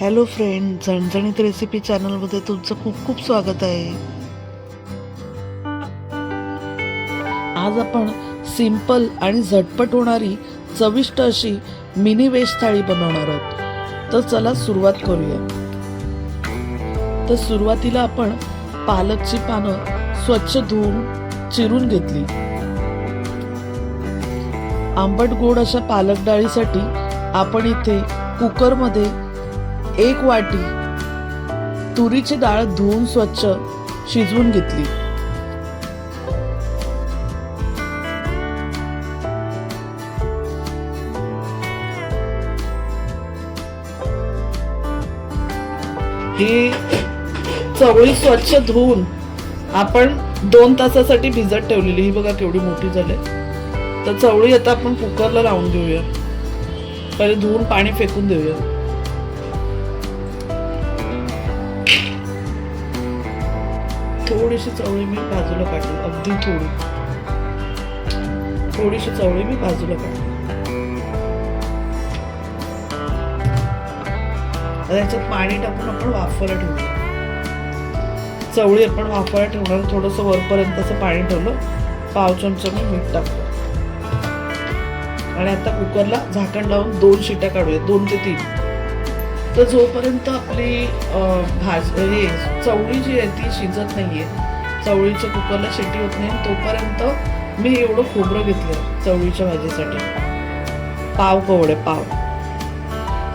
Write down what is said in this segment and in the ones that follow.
Hello friend झणझणीत recipe चॅनलमध्ये तुमचं खूप खूप स्वागत आहे. आज आपण सिंपल आणि झटपट होणारी चविष्ट अशी मिनी वेज थाळी बनवणार आहोत. तर चला सुरुवात करूया. तर सुरुवातीला आपण पालकची पानं स्वच्छ धुवून चिरून घेतली. आंबट गोड अशा पालक डाळीसाठी आपण इथे कुकरमध्ये एक वाटी तुरीची डाळ धुवून स्वच्छ शिजवून घेतली. ही चवळी स्वच्छ धुवून आपण दोन तासासाठी भिजत ठेवलेली. ही बघा केवढी मोठी झाली. तर चवळी आता आपण कुकरला लावून घेऊया पहिले धुवून पाणी फेकून देऊया. थोडीशी चवळी मी बाजूला काढली. अगदी थोडी. थोडीशी चवळी मी बाजूला काढली. त्याच्यात याच्यात पाणी टाकून आपण वाफवायला ठेवलं चवळी आपण वाफवायला ठेवणार. थोडंसं वरपर्यंत असं पाणी ठेवलं. पाव चमचा मी मीठ टाकलं. आणि आता कुकरला झाकण लावून दोन शिट्या काढूया. दोन ते तीन. तर जोपर्यंत आपली भाज हे चवळी जी आहे ती शिजत नाही आहे चवळीच्या कुकरला शेटी होत नाही तोपर्यंत मी एवढं खोबरं घेतलं चवळीच्या भाजीसाठी. पाव कवडे पाव.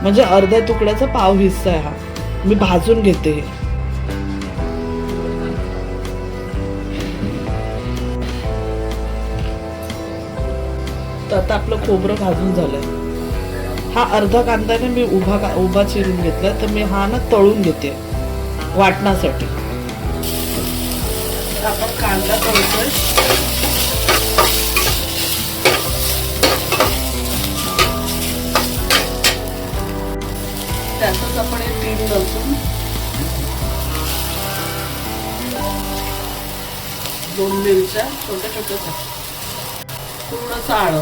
म्हणजे अर्ध्या तुकड्याचा पाव हिस्सा आहे हा. मी भाजून घेते. हे. तर आता आपलं खोबरं भाजून झालं हा अर्धा कांद्याने मी उभा का उभा चिरून घेतला तर मी हा ना तळून घेते वाटण्यासाठी तर आपण कांदा तळतोय. त्यातच आपण हे तीन लसूण दोन मिरच्या छोट्या छोट्या पूर्ण आळं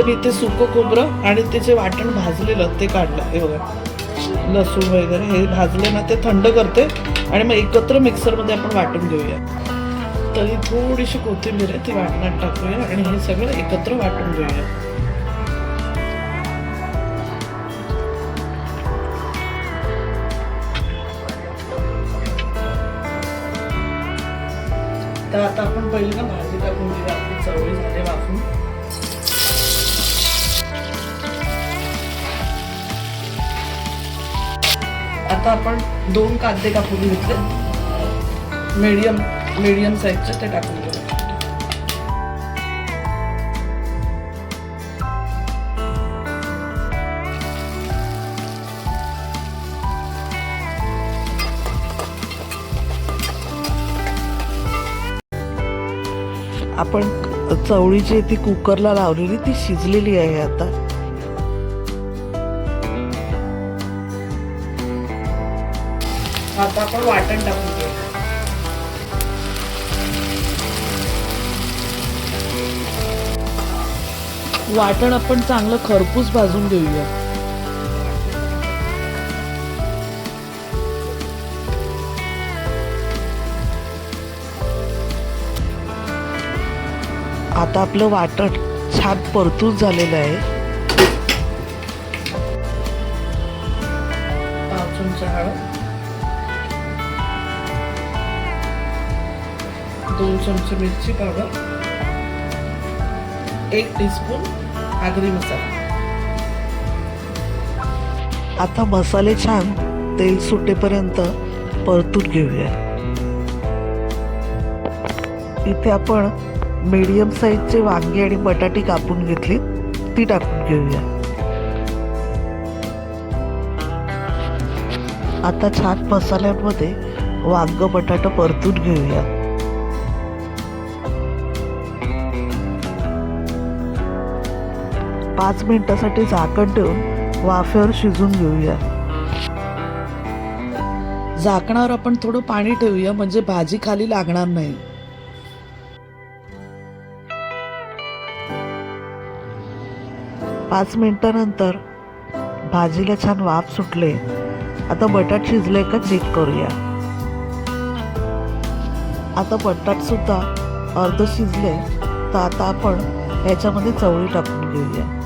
तर मी ते सुकं खोबरं आणि ते जे वाटण भाजलेलं ते काढलं. हे बघा. लसूण वगैरे हे भाजले ना ते थंड करते आणि मग एकत्र मिक्सरमध्ये आपण वाटून घेऊया. तर ही थोडीशी कोथिंबीर आहे ती वाटणात टाकूया आणि हे सगळं एकत्र वाटून घेऊया. तर आता आपण पहिले ना भाजी टाकून घेऊया आपली चवळी झाली वाफून. आता आपण दोन कांदे कापून घेतले. मीडियम मीडियम साईजचे ते टाकून घेऊ. आपण चवळी जी ती कुकरला लावलेली ती शिजलेली आहे आता. आता आपण वाटण टाकून घे वाटण आपण चांगलं खरपूस भाजून घेऊया. आता आपलं वाटण छान परतून झालेलं आहे. दोन चमचे मिरची पावडर एक टीस्पून आगरी मसाला. आता मसाले छान तेल सुटेपर्यंत परतून घेऊया. इथे आपण मीडियम साईजचे वांगी आणि बटाटी कापून घेतली ती टाकून घेऊया. आता छान मसाल्यांमध्ये वांग बटाटा परतून घेऊया. पाच मिनटासाठी झाकण ठेवून वाफेवर शिजून घेऊया. झाकणावर आपण थोडं पाणी ठेवूया म्हणजे भाजी खाली लागणार नाही. पाच मिनटानंतर भाजीला छान वाफ सुटले. आता बटाट शिजले का चेक करूया. आता बटाट सुद्धा अर्ध शिजले तर आता आपण याच्यामध्ये चवळी टाकून घेऊया.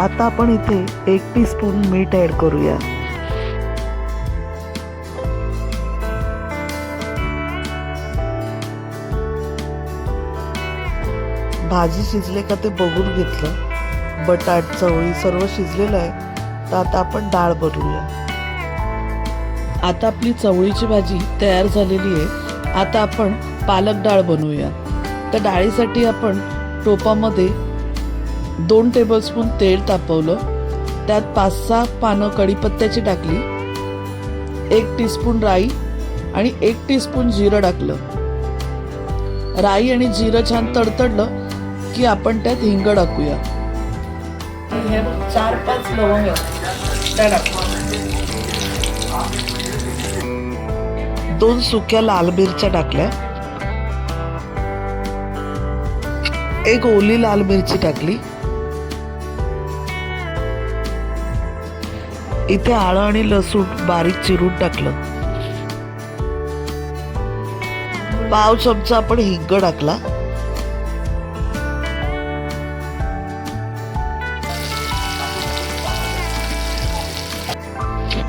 आता आपण इथे एक टी स्पून मीठ ॲड करूया. भाजी शिजले का ते बघून घेतलं. बटाट चवळी सर्व शिजलेलं आहे. तर आता आपण डाळ बनवूया. आता आपली चवळीची भाजी तयार झालेली आहे. आता आपण पालक डाळ बनवूया. तर डाळीसाठी आपण टोपामध्ये दोन टेबलस्पून तेल तापवलं. त्यात पाच सहा पानं कढीपत्त्याची टाकली. एक टीस्पून राई आणि एक टीस्पून जिरं टाकलं. राई आणि जिरं छान तडतडलं की आपण त्यात हिंग टाकूया. हे चार पाच लवंग दोन सुक्या लाल मिरच्या टाकल्या. एक ओली लाल मिरची टाकली. इथे आळं आणि लसूण बारीक चिरून टाकलं. पाव चमचा आपण हिंग टाकला.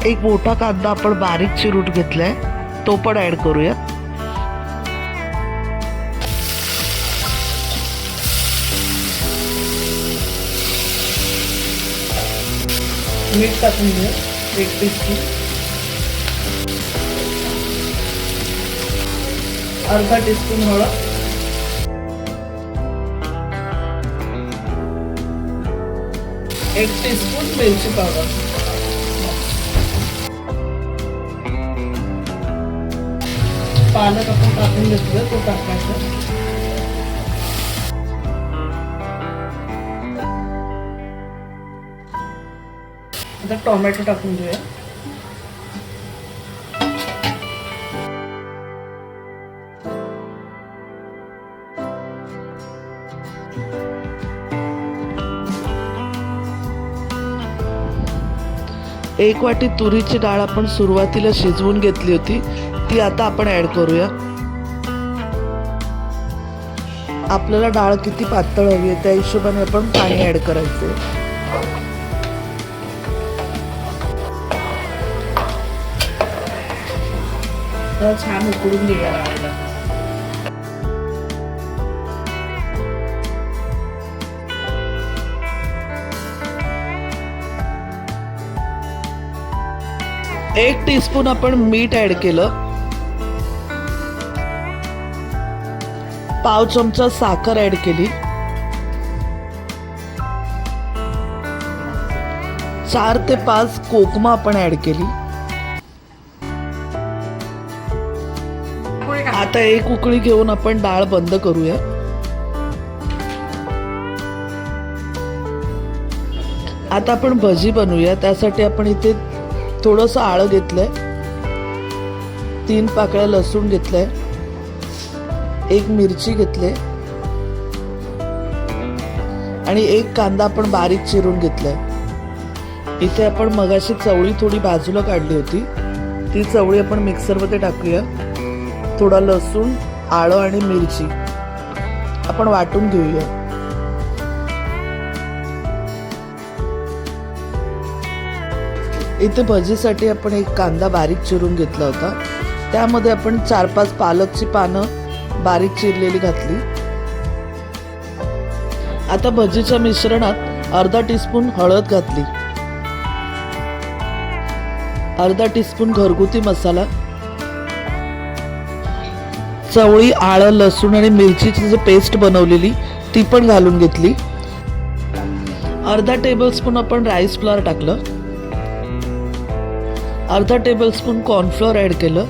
एक मोठा कांदा आपण बारीक चिरून घेतलाय तो पण ऍड करूया मीठ टाकून घेऊ एक टीस्पून. अर्धा टीस्पून हळद. एक टीस्पून मिरची पावडर. पालक आपण टाकून घेतलं तो टाकायचा. आता टोमॅटो टाकून घेऊया एक वाटी तुरीची डाळ आपण सुरुवातीला शिजवून घेतली होती ती आता आपण ऍड करूया. आपल्याला डाळ किती पातळ हवी आहे त्या हिशोबाने आपण पाणी ऍड करायचं तर छान उकळून घेऊया एक टीस्पून आपण मीठ ऍड केलं. पाव चमचा साखर ऍड केली. चार ते पाच कोकमा आपण ऍड केली. आता एक उकळी घेऊन आपण डाळ बंद करूया. आता आपण भजी बनवूया. त्यासाठी आपण इथे थोडंसं आळं घेतलंय. तीन पाकळ्या लसूण घेतलंय. एक मिरची घेतले आणि एक कांदा आपण बारीक चिरून घेतलाय. इथे आपण मगाशी चवळी थोडी बाजूला काढली होती. ती चवळी आपण मिक्सरमध्ये टाकूया. थोडा लसूण आळं आणि मिरची. आपण वाटून घेऊया. इथे भजीसाठी आपण एक कांदा बारीक चिरून घेतला होता. त्यामध्ये आपण चार पाच पालकची पानं बारीक चिरलेली घातली. आता भजीच्या मिश्रणात अर्धा टीस्पून हळद घातली. अर्धा टीस्पून घरगुती मसाला चवळी आळं लसूण आणि मिरचीची जी पेस्ट बनवलेली ती पण घालून घेतली. अर्धा टेबलस्पून आपण राईस फ्लॉर टाकलं. अर्धा टेबलस्पून कॉर्नफ्लोअर ॲड केलं.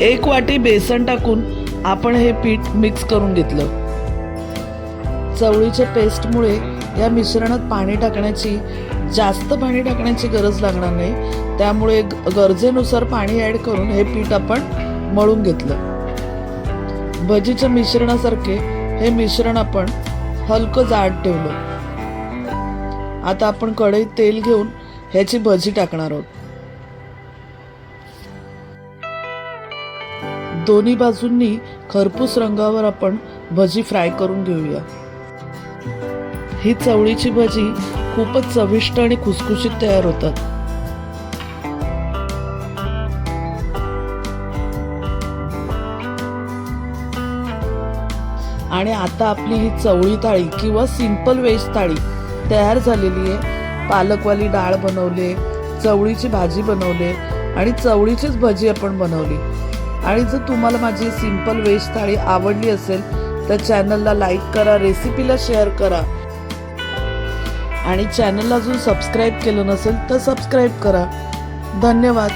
एक वाटी बेसन टाकून आपण हे पीठ मिक्स करून घेतलं. चवळीच्या पेस्टमुळे या मिश्रणात पाणी टाकण्याची जास्त पाणी टाकण्याची गरज लागणार नाही. त्यामुळे गरजेनुसार पाणी ॲड करून हे पीठ आपण मळून घेतलं. भजीच्या मिश्रणासारखे हे मिश्रण आपण हलकं जाड ठेवलं. आता आपण कढईत तेल घेऊन ह्याची भजी टाकणार आहोत. दोन्ही बाजूंनी खरपूस रंगावर आपण भजी फ्राय करून घेऊया. ही चवळीची भजी खूपच चविष्ट आणि खुसखुशीत तयार होतात. आणि आता आपली ही चवळी थाळी किंवा सिंपल वेज थाळी तयार झालेली आहे. पालकवाली डाळ बनवले चवळीची भाजी बनवले आणि चवळीचीच भजी आपण बनवली. आणि जर तुम्हाला माझी सिंपल वेज थाळी आवडली असेल तर चॅनलला लाईक करा रेसिपीला शेअर करा. आणि चॅनलला अजून सबस्क्राईब केलं नसेल तर सबस्क्राईब करा. धन्यवाद.